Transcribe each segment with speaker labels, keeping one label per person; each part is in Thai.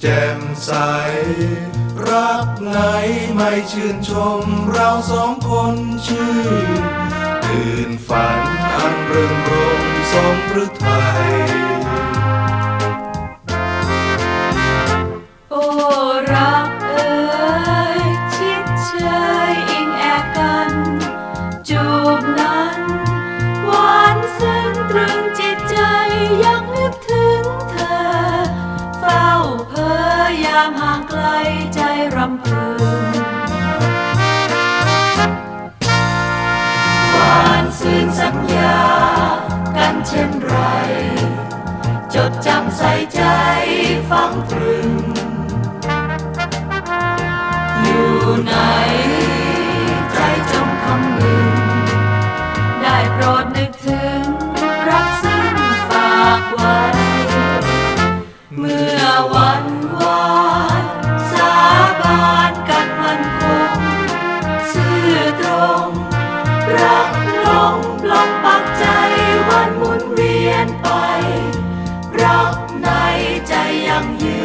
Speaker 1: แจ่มใส รักไหนไม่ชื่นชมเราสองคนชื่นตื่นฝันอันเริงรมสมพฤทัย
Speaker 2: โอ้รักเอ่ยชิดเชยอิงแอบกันจูบนั้นหวานซึ้งตรึงามห่างไกลใจรำพึงหวานซื่นสัญญา กันเช่นไร จดจำใส่ใจฟังตรึง อยู่ไหนใจจงคำนึง ได้โปรดนึกถึง รักสิ้นฝากไว้ เมื่อวัน รักลงปลงปักใจวันหมุนเวียนไป รักในใจยังยืน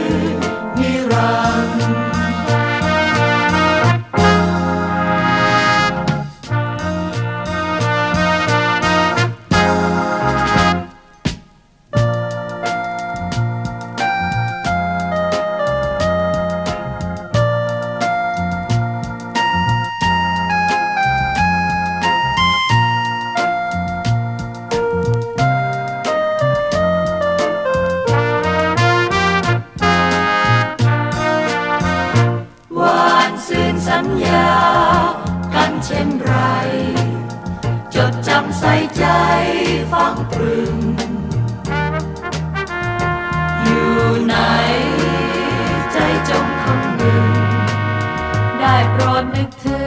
Speaker 2: ใส่ใจฟังตรึง อยู่ไหน ใจจงคำนึง ได้โปรดนึกถึง